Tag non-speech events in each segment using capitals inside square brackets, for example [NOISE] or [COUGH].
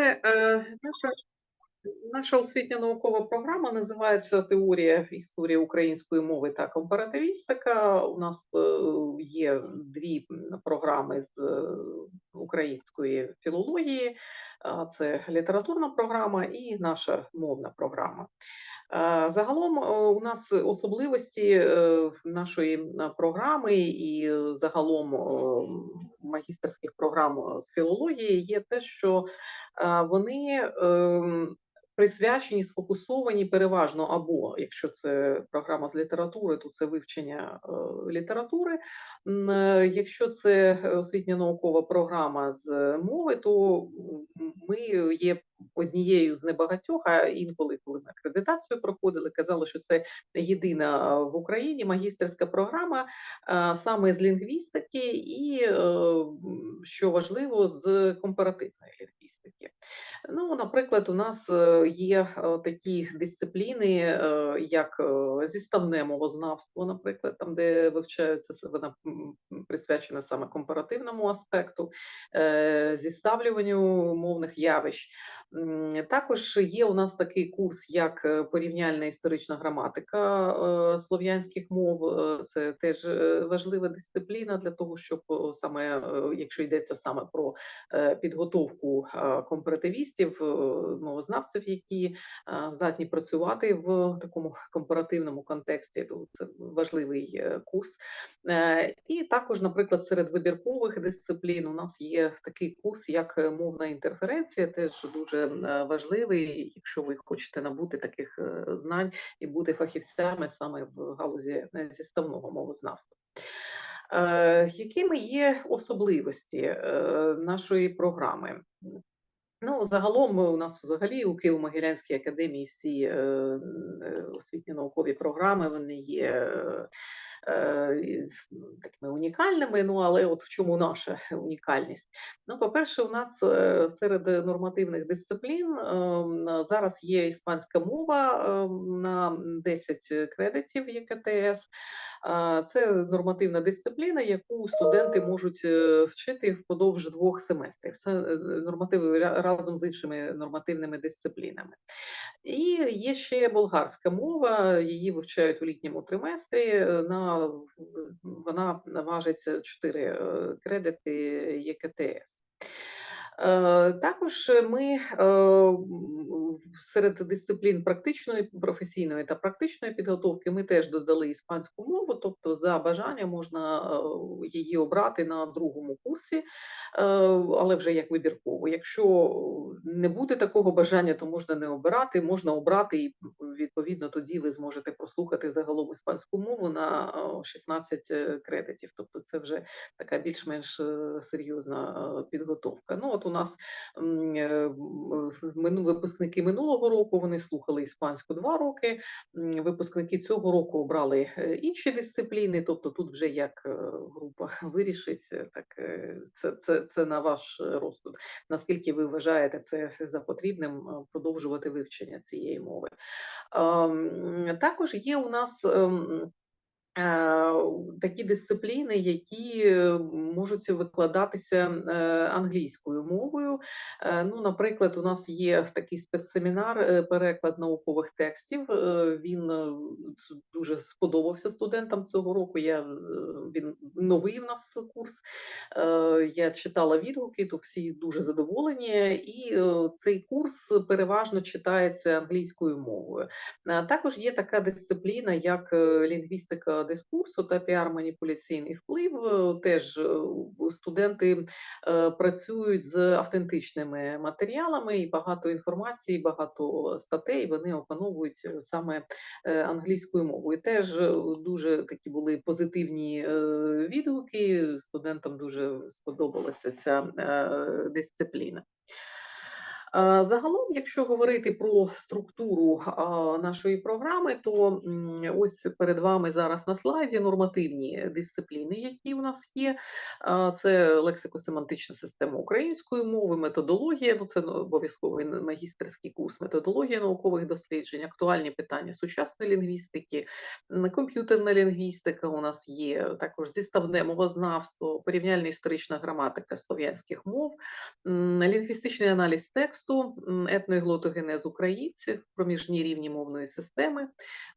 Е, наша наша освітня наукова програма називається Теорія історії української мови та компаративістика. У нас е, є дві програми з е, української філології, це літературна програма і наша мовна програма. Загалом у нас особливості нашої програми і загалом магістерських програм з філології є те, що вони ем, присвячені, сфокусовані переважно, або якщо це програма з літератури, то це вивчення е, літератури. Е, якщо це освітня наукова програма з мови, то ми є однією з небагатьох, а інколи, коли ми акредитацію проходили, казали, що це єдина в Україні магістерська програма е, саме з лінгвістики, і що важливо, з компаративної лінгвістики. Ну, наприклад, у нас є такі дисципліни, як зіставне мовознавство, наприклад, там, де вивчаються вона присвячена саме компаративному аспекту, е, зіставлюванню мовних явищ. Також є у нас такий курс, як е, порівняльна історична граматика е, слов'янських мов. Е, це теж важлива дисципліна для того, щоб саме якщо йдеться саме про підготовку компаративістів, мовознавців, які здатні працювати в такому компаративному контексті, то це важливий курс. І також, наприклад, серед вибіркових дисциплін у нас є такий курс, як мовна інтерференція, теж дуже Е, важливий, якщо ви хочете набути таких е, знань і бути фахівцями саме в галузі е, зіставного мовознавства. Якими є особливості нашої програми? Ну, загалом у нас взагалі у Києво-Могилянській академії всі освітні наукові програми вони є такими унікальними. Ну але от в чому наша [LAUGHS] унікальність? Ну, по-перше, у нас е, серед нормативних дисциплін ем, зараз є іспанська мова ем, на 10 кредитів ЄКТС. Це нормативна дисципліна, яку студенти можуть е, вчити впродовж двох семестрів. Це нормативи разом з іншими нормативними дисциплінами. І є ще болгарська мова, її вивчають у літньому триместрі. На вона важиться 4 е, кредити ЄКТС. Е, також ми е, серед дисциплін практичної, професійної та практичної підготовки ми теж додали іспанську мову, тобто за бажання можна її обрати на другому курсі, але вже як вибірково. Якщо не буде такого бажання, то можна не обирати, можна обрати і відповідно тоді ви зможете прослухати загалом іспанську мову на 16 кредитів. Тобто це вже така більш-менш серйозна підготовка. Ну от у нас е, випускники минулого року вони слухали іспанську два роки. Випускники цього року обрали е, інші дисципліни. Тобто, тут вже як е, група [LAUGHS] вирішить, так це це, це на ваш розсуд. Наскільки ви вважаєте це за потрібним продовжувати вивчення цієї мови? Також є у нас. Такі дисципліни, які е, можуть викладатися е, англійською мовою. Е, ну, Наприклад, у нас є такий спецсемінар, переклад наукових текстів. Він дуже сподобався студентам цього року. Я, Він новий у нас курс. Я читала відгуки, то всі дуже задоволені, і цей курс переважно читається англійською мовою. Також є така дисципліна, як лінгвістика дискурсу та піар-маніпуляційний вплив. Е, теж е, студенти е, працюють з автентичними матеріалами і багато інформації, багато статей вони опановують саме англійською мовою. Теж дуже такі були позитивні відгуки. Студентам дуже сподобалася ця дисципліна. Загалом, якщо говорити про структуру нашої програми, то ось перед вами зараз на слайді нормативні дисципліни, які у нас є. Це лексико-семантична система української мови, методологія, ну це обов'язковий магістерський курс, методологія наукових досліджень, актуальні питання сучасної лінгвістики, комп'ютерна лінгвістика. У нас є також зіставне мовознавство, порівняльна історична граматика слов'янських мов, лінгвістичний аналіз тексту тексту, етноглотогенез українців, проміжні рівні мовної системи,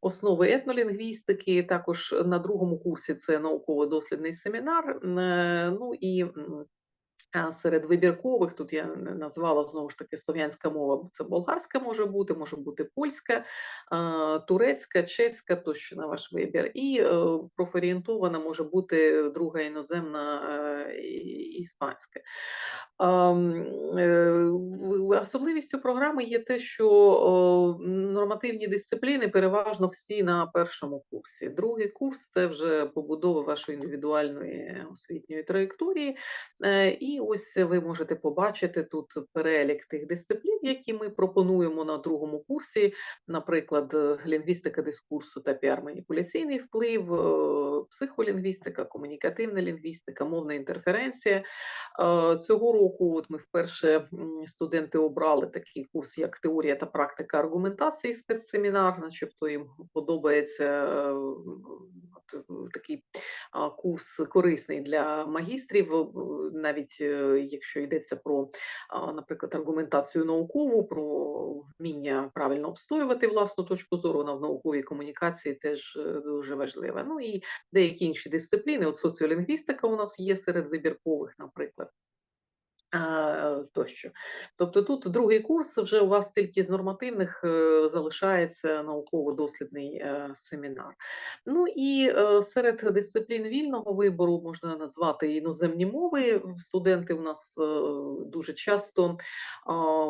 основи етнолінгвістики. Також на другому курсі це науково-дослідний семінар. е, Ну і серед вибіркових тут я н- назвала знову ж таки слов'янська мова. Це болгарська може бути, може бути польська, турецька, чеська, тощо на ваш вибір. І е, профорієнтована може бути друга іноземна е, іспанська. Е, Особливістю програми є те, що нормативні дисципліни переважно всі на першому курсі. Другий курс це вже побудова вашої індивідуальної освітньої траєкторії. Е, І ось ви можете побачити тут перелік тих дисциплін, які ми пропонуємо на другому курсі, наприклад, е, лінгвістика дискурсу та піар-маніпуляційний вплив, е, психолінгвістика, комунікативна лінгвістика, мовна інтерференція. Е, Цього року от ми вперше студенти обрали такий курс, як теорія та практика аргументації, спецсемінар, начебто їм подобається от, такий курс корисний для магістрів, навіть якщо йдеться про, наприклад, аргументацію наукову, про вміння правильно обстоювати власну точку зору вона в науковій комунікації теж е, дуже важлива. Ну і деякі інші дисципліни, от соціолінгвістика у нас є серед вибіркових, наприклад. Тощо. Тобто тут другий курс вже у вас тільки з нормативних е, залишається науково-дослідний е, семінар. Ну і е, серед дисциплін вільного вибору можна назвати іноземні мови. Студенти у нас дуже часто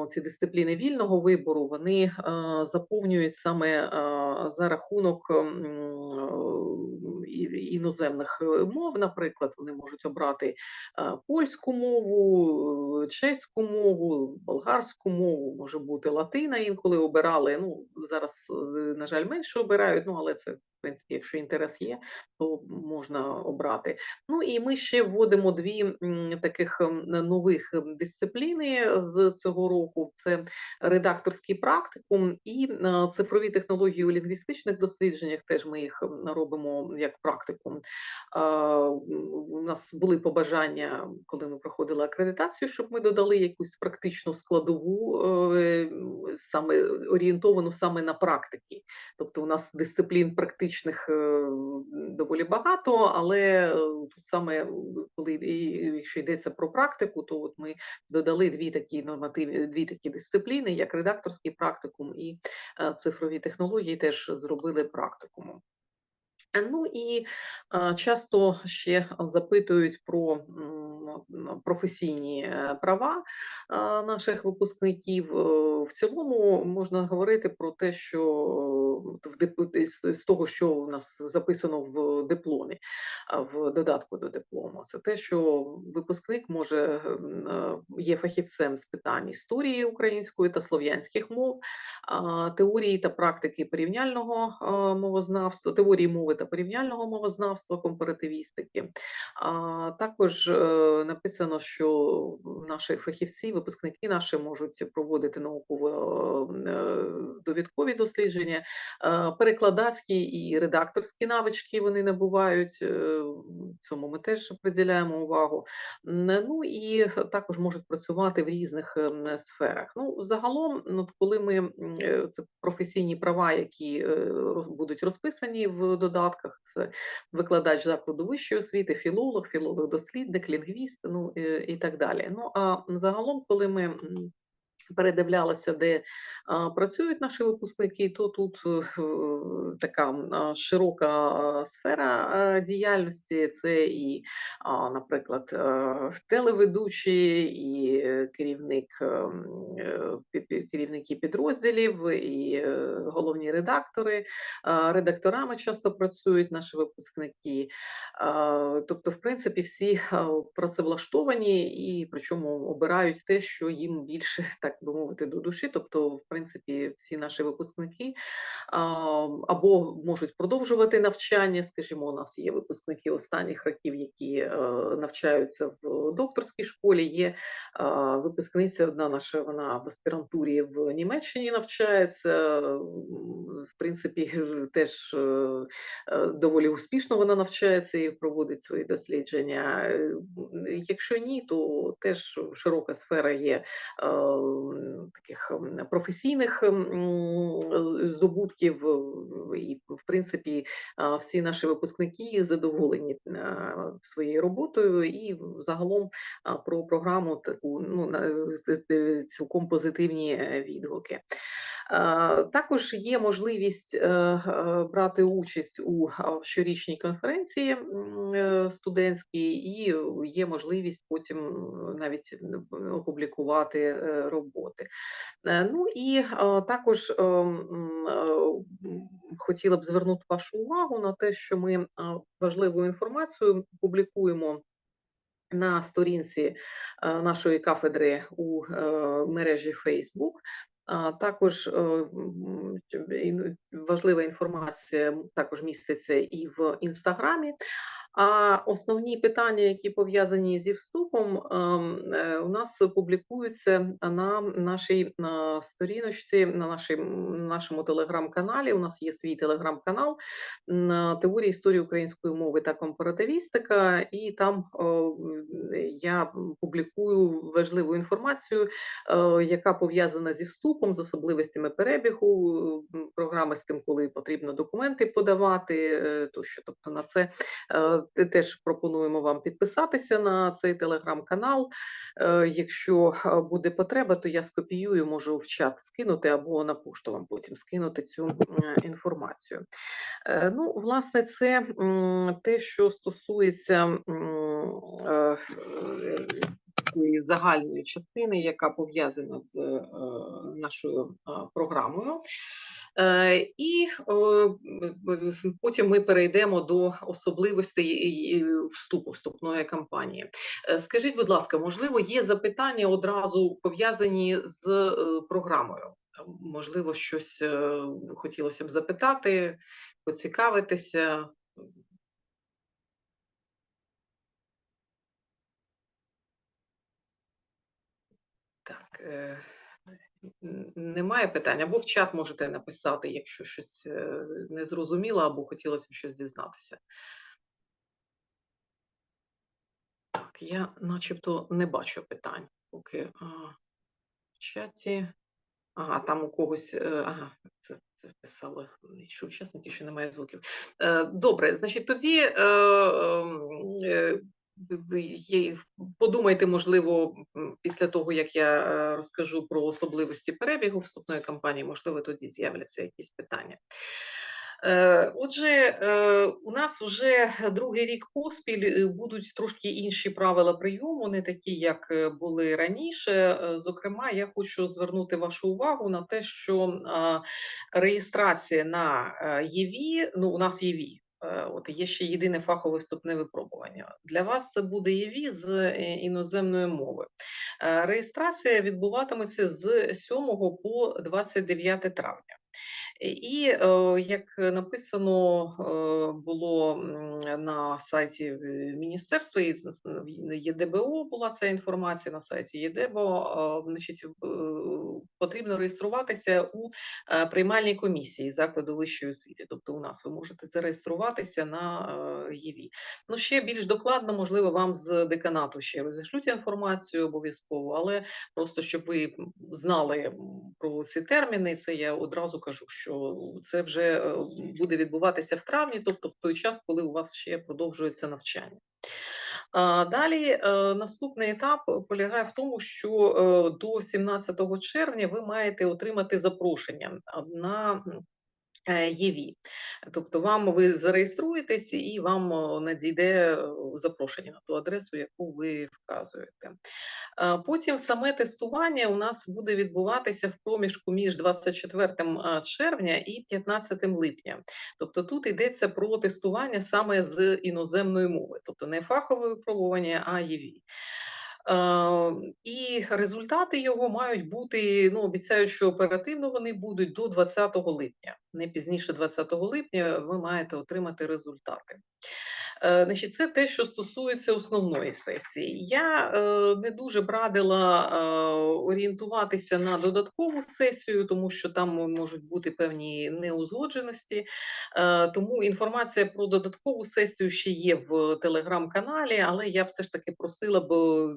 ці дисципліни вільного вибору вони заповнюють саме за рахунок іноземних мов. Наприклад, вони можуть обрати польську мову, чеську мову, болгарську мову, може бути латина інколи обирали. Ну зараз, е, на жаль, менше обирають, ну але це. В принципі, якщо інтерес є, то можна обрати. Ну і ми ще вводимо дві таких нових дисципліни з цього року: це редакторський практикум і е, цифрові технології у лінгвістичних дослідженнях. Теж ми їх робимо як практикум. У нас були побажання, коли ми проходили акредитацію, щоб ми додали якусь практичну складову, е, саме орієнтовану саме на практики. Тобто, у нас дисциплін практичних е, доволі багато, але е, тут саме е, коли якщо йдеться про практику, то от ми додали дві такі нормативні, дві такі дисципліни, як редакторський практикум і цифрові технології, теж зробили практикумом. Ну і часто ще запитують про професійні права наших випускників. В цілому можна говорити про те, що в з того, що у нас записано в дипломі, в додатку до диплому, це те, що випускник може е, є фахівцем з питань історії української та слов'янських мов, теорії та практики порівняльного мовознавства, теорії мови та порівняльного мовознавства, компаративістики. Також е, написано, що наші фахівці, випускники наші можуть проводити дослідження, е, перекладацькі і редакторські навички вони набувають. е, Цьому ми теж приділяємо увагу. Ну і також можуть працювати в різних ем, сферах. Ну, загалом, ну, коли ми е, це професійні права, які е, будуть розписані в додатках, це викладач закладу вищої освіти, філолог, філолог-дослідник, лінгвіст, ну е, і так далі. Ну а загалом, коли ми м, передивлялася, де працюють наші випускники, то тут е, [LAUGHS] така широка сфера діяльності. Це і, наприклад, е, телеведучі, і керівник е, керівники підрозділів, і головні редактори. Редакторами часто працюють наші випускники. Тобто, в принципі, всі працевлаштовані і причому обирають те, що їм більше, [LAUGHS] так би мовити, до душі. Тобто, в принципі, всі наші випускники або можуть продовжувати навчання. Скажімо, у нас є випускники останніх років, які е, навчаються в докторській школі. Є випускниця одна наша, вона в аспірантурі в Німеччині навчається. В принципі, [LAUGHS] теж е, е, доволі успішно вона навчається і проводить свої дослідження. Якщо ні, то теж широка сфера є таких професійних здобутків, і в принципі всі наші випускники задоволені своєю роботою і загалом про програму таку ну цілком позитивні відгуки. А, Також є можливість е, е, брати участь у щорічній конференції е, студентській, і є можливість потім навіть опублікувати е, роботи. Е, Ну і е, також е, е, хотіла б звернути вашу увагу на те, що ми е, важливу інформацію публікуємо на сторінці е, нашої кафедри у е, мережі Facebook. Також е, важлива інформація також міститься і в інстаграмі. А основні питання, які пов'язані зі вступом, ем, е, у нас публікуються на нашій сторіночці, на нашій, нашому телеграм-каналі. У нас є свій телеграм-канал на теорії історії української мови та компаративістика, і там я публікую важливу інформацію, яка пов'язана зі вступом, з особливостями перебігу програми, з тим, коли потрібно документи подавати, е, тощо. Тобто на це е, теж пропонуємо вам підписатися на цей телеграм-канал. Е, Якщо е, буде потреба, то я скопіюю, можу в чат скинути або на пошту вам потім скинути цю інформацію. Е, Ну, власне, це те, що стосується загальної частини, яка пов'язана з нашою програмою. Е, І е, потім ми перейдемо до особливостей і вступу вступної кампанії. Е, Скажіть, будь ласка, можливо, є запитання одразу пов'язані з е, програмою? Е, Можливо, щось е, хотілося б запитати, поцікавитися. Так, е, немає питань. Або в чат можете написати, якщо щось е, не зрозуміло, або хотілося б щось дізнатися. Так, я начебто не бачу питань, поки в чаті. Ага, там у когось. е, Ага, писали, що учасники, що немає звуків. Е, Добре, значить, тоді ем, подумайте, можливо, після того, як я е, розкажу про особливості перебігу вступної кампанії, можливо, тоді з'являться якісь питання. Е, Отже, е, у нас вже другий рік поспіль будуть трошки інші правила прийому, не такі, як були раніше. Зокрема, я хочу звернути вашу увагу на те, що реєстрація на ЄВІ, ну у нас ЄВІ. Е, От є ще єдине фахове вступне випробування. Для вас це буде ЄВІ з іноземної мови. Е, Реєстрація відбуватиметься з 7 по 29 травня. І е, як написано е, було на сайті е, міністерства, і ЄДБО була ця інформація на сайті ЄДБО, значить, потрібно реєструватися у приймальній комісії закладу вищої освіти. Тобто у нас ви можете зареєструватися на ЄВІ. Ну, ще більш докладно, можливо, вам з деканату ще розішлють інформацію обов'язково, але просто щоб ви знали про ці терміни, це я одразу кажу, що це вже е, буде відбуватися в травні, тобто в той час, коли у вас ще продовжується навчання. Далі е, наступний етап полягає в тому, що е, до 17 червня ви маєте отримати запрошення на ЄВІ. Тобто вам ви зареєструєтесь і вам е, надійде е, запрошення на ту адресу, яку ви вказуєте. Е, Потім саме тестування у нас буде відбуватися в проміжку між 24 червня і 15 липня. Тобто тут йдеться про тестування саме з іноземної мови, тобто не фахове випробування, а ЄВІ. Е, І результати його мають бути, ну обіцяють, що оперативно вони будуть до 20 липня. Не пізніше 20 липня ви маєте отримати результати. Е, Значить, це те, що стосується основної сесії. Я е, не дуже б радила е, орієнтуватися на додаткову сесію, тому що там можуть бути певні неузгодженості. Тому інформація про додаткову сесію ще є в телеграм-каналі, але я все ж таки просила б,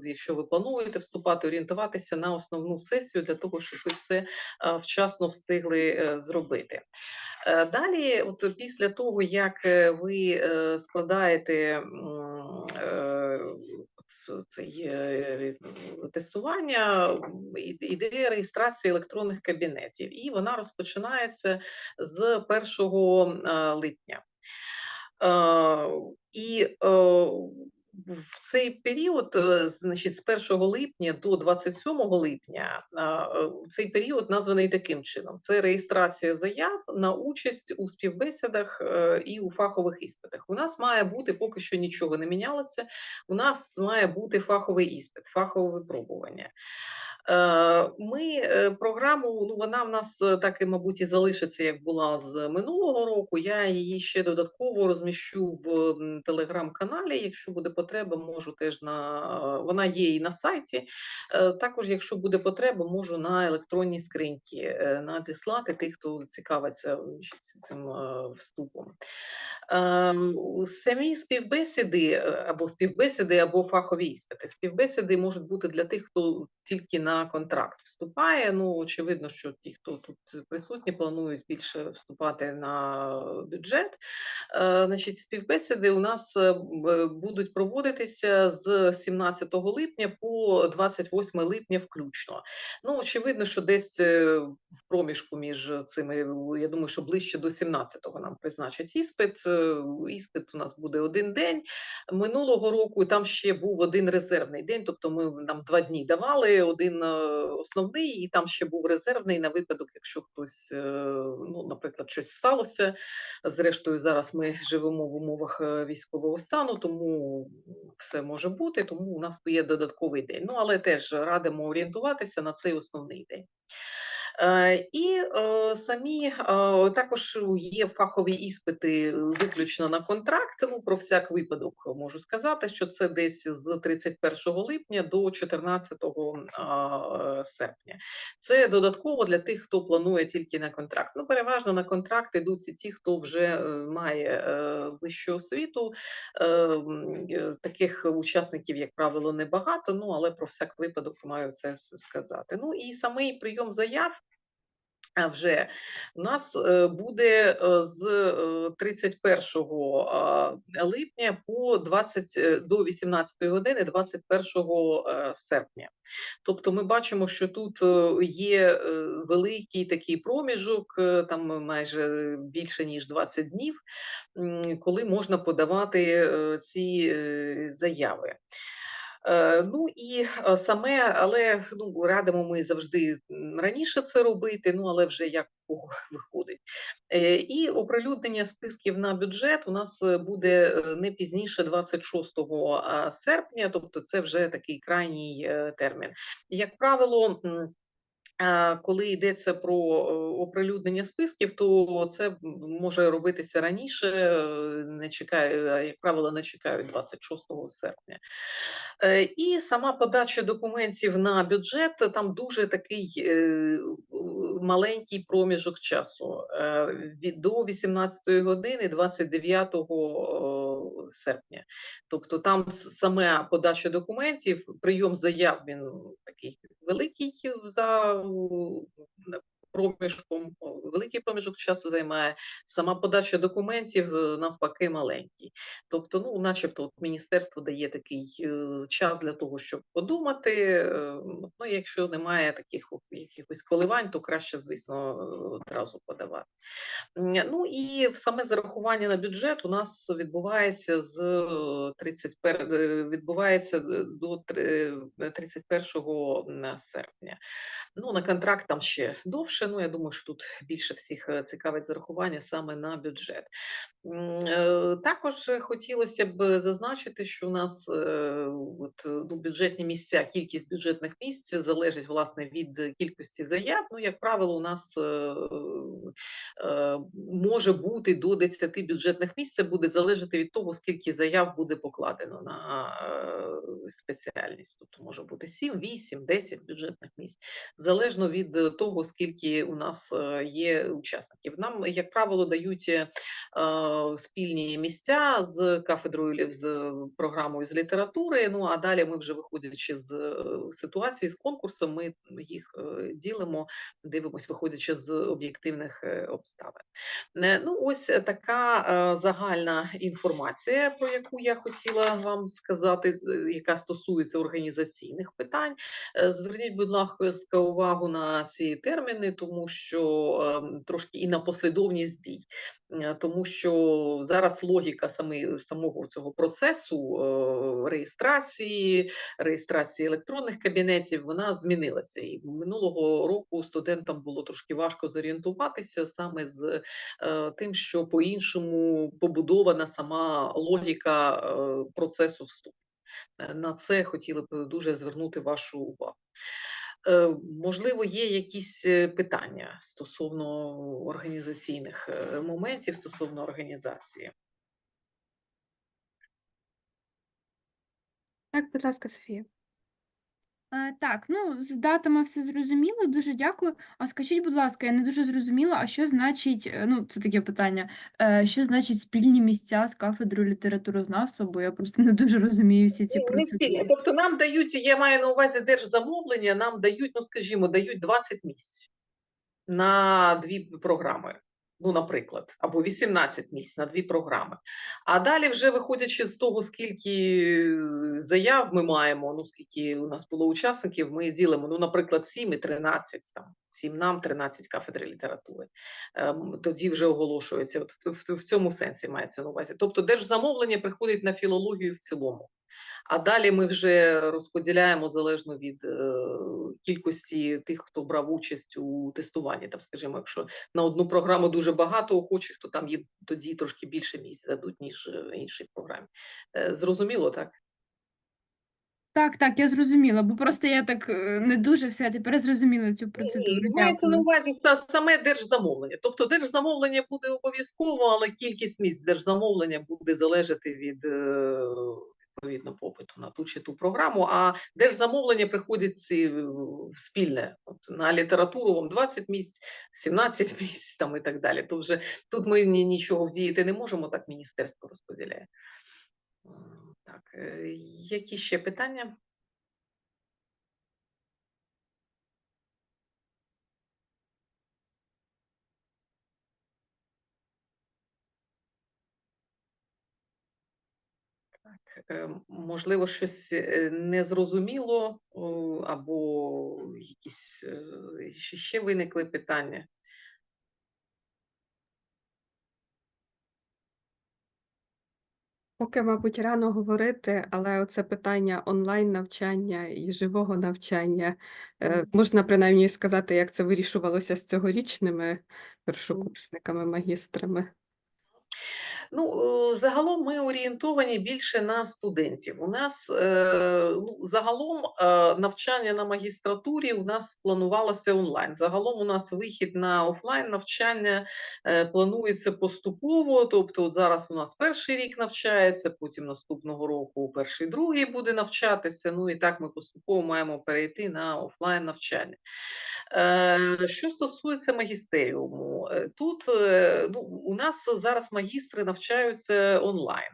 якщо ви плануєте вступати, орієнтуватися на основну сесію для того, щоб ви все вчасно встигли зробити. Е, Далі, от після того, як е, ви складаєте м, е, тестування, іде реєстрація електронних кабінетів, і вона розпочинається з 1 е, липня. Е, І в цей період, е, значить, з 1 липня до 27 липня, е, цей період названий таким чином: це реєстрація заяв на участь у співбесідах е, і у фахових іспитах. У нас має бути поки що нічого не мінялося. У нас має бути фаховий іспит, фахове випробування. Е, Ми е, програму, ну вона в нас е, так і, мабуть, і залишиться, як була з минулого року. Я її ще додатково розміщу в телеграм-каналі. Якщо буде потреба, можу теж на вона є і на сайті. Також, якщо буде потреба, можу на електронній скриньці надіслати тих, хто цікавиться цим вступом. Самі співбесіди або співбесіди, або фахові іспити. Співбесіди можуть бути для тих, хто тільки на контракт вступає. Ну, очевидно, що ті, хто тут присутні, планують більше вступати на бюджет. Е, Значить, співбесіди у нас е, будуть проводитися з 17 липня по 28 липня включно. Ну, очевидно, що десь е, в проміжку між цими, я думаю, що ближче до 17-го нам призначать іспит. Іспит у нас буде один день. Минулого року там ще був один резервний день, тобто ми нам два дні давали, один е, основний, і там ще був резервний на випадок, якщо хтось, е, ну, наприклад, щось сталося. Зрештою, зараз ми [LAUGHS] живемо в умовах е, військового стану, тому все може бути, тому у нас є додатковий день. Ну, але теж радимо орієнтуватися на цей основний день. Е, І е, самі е, також є фахові іспити виключно на контракт. Ну про всяк випадок можу сказати, що це десь з 31 липня до 14 серпня. Це додатково для тих, хто планує тільки на контракт. Ну, переважно на контракт йдуть ті, хто вже е, має е, вищу освіту. Е, м, е, Таких учасників, як правило, небагато. Ну але про всяк випадок маю це сказати. Ну і самий прийом заяв. А вже у нас е, буде е, з е, 31 липня по 20 е, до 18 години 21 е, серпня. Тобто ми бачимо, що тут е, є е, великий такий проміжок, е, там майже більше ніж 20 днів, коли можна подавати е, ці е, заяви. Е, Ну і е, саме, але ну, радимо ми завжди раніше це робити, ну але вже як [LAUGHS] виходить. Е, І оприлюднення списків на бюджет у нас буде не пізніше 26 а, серпня, тобто це вже такий крайній термін. Як правило, Коли йдеться про е, оприлюднення списків, то це може робитися раніше, е, не чекаю, як правило, не чекають 26 серпня. Е, І сама подача документів на бюджет там дуже такий маленький проміжок часу до 18 години 29 серпня. Тобто там саме подача документів, прийом заяв він такий великий за у, проміжком, великий проміжок часу займає. Сама подача документів е, навпаки маленький. Тобто, ну, начебто, от міністерство дає такий е, час для того, щоб подумати. е, Ну, якщо немає таких якихось коливань, то краще, звісно, одразу подавати. Ну і саме зарахування на бюджет у нас відбувається з е, 31 е, відбувається до три- е, 31 серпня. Ну, на контракт там ще довше. Ну, я думаю, що тут [LAUGHS] більше всіх е, цікавить зарахування саме на бюджет. Е, Також хотілося б зазначити, що у нас е, от, ну, бюджетні місця, кількість бюджетних місць залежить власне від кількості заяв. Ну, як правило, у нас може бути до 10 бюджетних місць. Це буде залежати від того, скільки заяв буде покладено на спеціальність. Тобто може бути 7, 8, 10 бюджетних місць, залежно від того, скільки у нас е, є учасників. Нам, як правило, дають. е, е, спільні місця з кафедрою з програмою з літератури. Ну а далі ми вже виходячи з е, ситуації з конкурсом, ми їх е, ділимо, дивимося, виходячи з об'єктивних е, обставин. Е, Ну, ось така е, загальна інформація, про яку я хотіла вам сказати, е, яка стосується організаційних питань. Е, Зверніть, будь ласка, увагу на ці терміни, тому що ем, трошки і на послідовність дій. Е, тому що зараз логіка сами, самого цього процесу е, реєстрації, реєстрації електронних кабінетів, вона змінилася. І минулого року студентам було трошки важко зорієнтуватися саме з е, тим, що по-іншому побудована сама логіка процесу вступу. На це хотіли б дуже звернути вашу увагу. Е, Можливо, є якісь е, питання стосовно організаційних е, моментів, стосовно організації. Так, будь ласка, Софія. Е, Так, ну з датами все зрозуміло, дуже дякую. А скажіть, будь ласка, я не дуже зрозуміла, а що значить, е, ну це таке питання, е, що значить спільні місця з кафедрою літературознавства, бо я просто не дуже розумію всі ці Ні, не спільні. процедури. Тобто нам дають, я маю на увазі держзамовлення, нам дають, ну скажімо, дають 20 місць на дві програми. Ну, наприклад, або 18 місць на дві програми. А далі, вже виходячи з того, скільки е, заяв ми маємо, ну скільки у нас було учасників, ми ділимо, ну, наприклад, 7 і 13, там, 7 нам, 13 кафедри літератури. Ем, Тоді вже оголошується. В цьому сенсі мається на увазі. Тобто держзамовлення приходить на філологію в цілому. А далі ми вже розподіляємо залежно від е, кількості тих, хто брав участь у тестуванні. Там, скажімо, якщо на одну програму дуже багато охочих, то там їм тоді трошки більше місць дадуть, ніж е, в іншій програмі. Е, зрозуміло, так? Так, так, я зрозуміла, бо просто я так е, не дуже все тепер зрозуміла цю процедуру. Ні, мається на увазі та- саме держзамовлення. Тобто держзамовлення буде обов'язково, але кількість місць держзамовлення буде залежати від е, відповідно попиту на ту чи ту програму. А держзамовлення приходять ці, е, спільне. От на літературу вам 20 місць, 17 [LAUGHS] місць там і так далі. То вже тут ми нічого вдіяти не можемо, так міністерство розподіляє. Так, е, які ще питання? Можливо, щось е, незрозуміло або якісь е, ще- виникли питання. Поки, мабуть, рано говорити, але оце питання онлайн-навчання і живого навчання. е, Можна принаймні сказати, як це вирішувалося з цьогорічними першокурсниками, магістрами. Ну, е, загалом ми орієнтовані більше на студентів. У нас е, ну, загалом е, навчання на магістратурі у нас планувалося онлайн. Загалом у нас вихід на офлайн навчання планується поступово. Тобто, от зараз у нас перший рік навчається, потім наступного року перший, другий буде навчатися. Ну і так ми поступово маємо перейти на офлайн навчання. Що стосується магістеріуму, тут ну, у нас зараз магістри навчаються онлайн.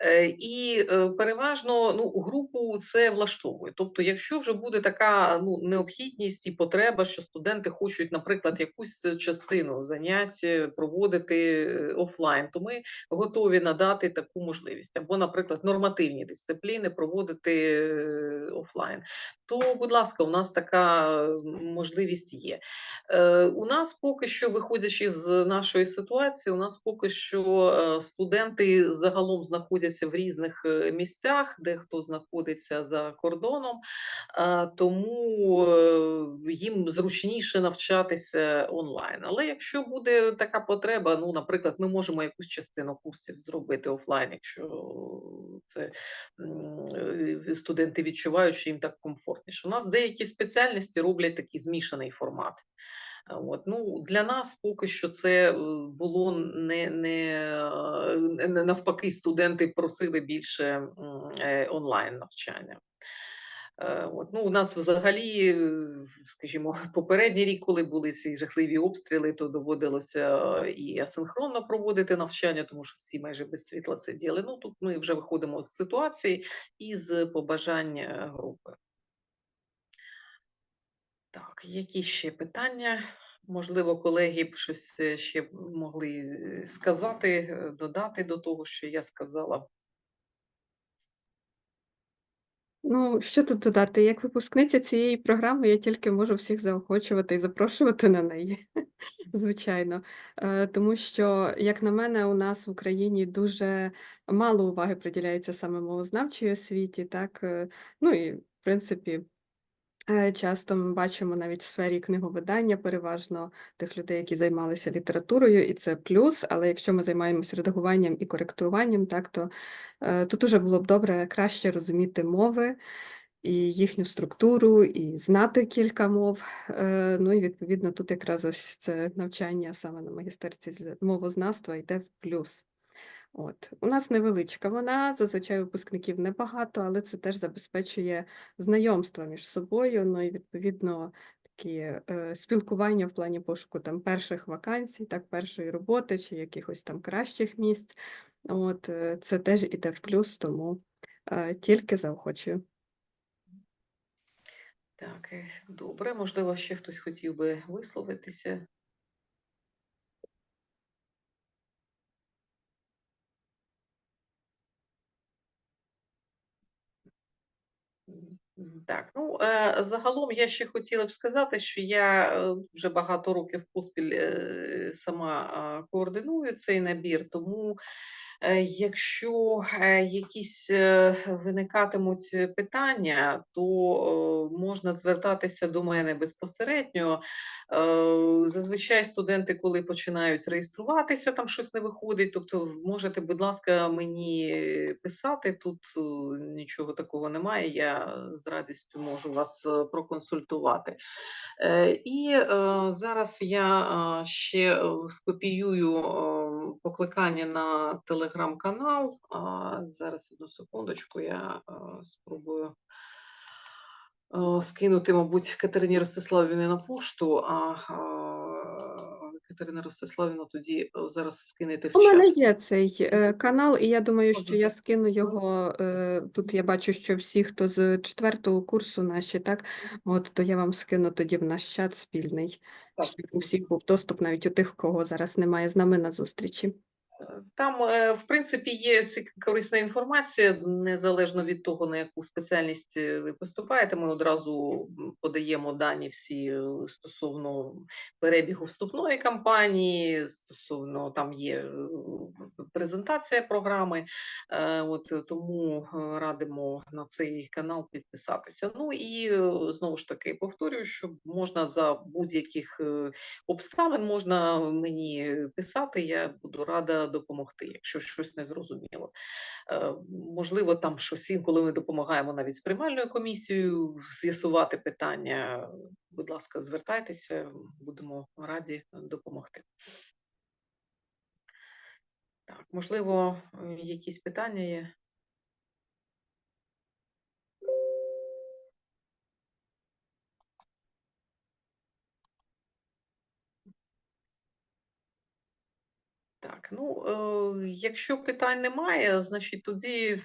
Е, І е, переважно ну, групу це влаштовує. Тобто, якщо вже буде така ну, необхідність і потреба, що студенти хочуть, наприклад, якусь частину занять е, проводити е, офлайн, то ми готові надати таку можливість. Або, наприклад, нормативні дисципліни проводити е, офлайн. То, будь ласка, у нас така е, можливість є. Е, У нас поки що, виходячи з нашої ситуації, у нас поки що е, студенти загалом знаходяться знаходяться в різних е, місцях, дехто знаходиться за кордоном, тому е, їм зручніше навчатися онлайн. Але якщо буде така потреба, ну, наприклад, ми можемо якусь частину курсів зробити офлайн, якщо це студенти відчувають, що їм так комфортніше. У нас деякі спеціальності роблять такий змішаний формат. От, ну, для нас поки що це е, було не, не, е, навпаки, студенти просили більше е, онлайн навчання. От, ну, у нас взагалі, скажімо, [LAUGHS] попередній рік, коли були ці жахливі обстріли, то доводилося і асинхронно проводити навчання, тому що всі майже без світла сиділи. Ну, тут ми вже виходимо з ситуації і з побажань групи. Так, які ще питання? Можливо, колеги б щось е, ще могли е, сказати, е, додати до того, що я сказала. Ну, що тут додати? Як випускниця цієї програми, я тільки можу всіх заохочувати і запрошувати на неї, [LAUGHS] звичайно. Тому що, як на мене, у нас в Україні дуже мало уваги приділяється саме мовознавчій освіті, так? Ну і, в принципі, Часто ми бачимо навіть в сфері книговидання переважно тих людей, які займалися літературою, і це плюс. Але якщо ми займаємося редагуванням і коректуванням, так то е, тут уже було б добре краще розуміти мови і їхню структуру, і знати кілька мов. Е, Ну і відповідно тут якраз ось це навчання саме на магістерці з мовознавства йде в плюс. От. У нас невеличка вона, зазвичай випускників небагато, але це теж забезпечує знайомства між собою, ну і відповідно такі е, спілкування в плані пошуку там перших вакансій, так, першої роботи чи якихось там кращих місць. От, е, це теж іде в плюс, тому е, тільки заохочую. Так, добре. Можливо, ще хтось хотів би висловитися. Так, ну е, загалом я ще хотіла б сказати, що я е, вже багато років поспіль е, сама координую цей набір, тому якщо якісь виникатимуть питання, то можна звертатися до мене безпосередньо. Е, Зазвичай студенти, коли починають реєструватися, там щось не виходить. Тобто, можете, будь ласка, мені писати. Тут е, нічого такого немає. Я з радістю можу вас е, проконсультувати. І зараз я ще скопіюю покликання на телеграм-канал. Зараз одну секундочку, я спробую скинути, мабуть, Катерині Ростиславівні на пошту, а Катерина Ростиславівна тоді е, зараз скинете в У мене є цей е, канал, і я думаю, що я скину його. е, Тут я бачу, що всі, хто з четвертого курсу наші, так, от то я вам скину тоді в наш чат спільний, Так. щоб у всіх був доступ, навіть у тих, кого зараз немає з нами на зустрічі. Там, е, в принципі, є корисна інформація, незалежно від того, на яку спеціальність е, ви поступаєте. Ми одразу подаємо дані всі е, стосовно перебігу вступної кампанії, стосовно там є презентація програми. От тому радимо на цей канал підписатися. Ну і знову ж таки повторюю, що можна за будь-яких обставин можна мені писати. Я буду рада допомогти, якщо щось не зрозуміло. Е, Можливо, там щось інколи ми допомагаємо навіть з приймальною комісією з'ясувати питання. Будь ласка, звертайтеся, будемо раді допомогти. Так, можливо, е, якісь питання є. Ну, е, якщо питань немає, значить тоді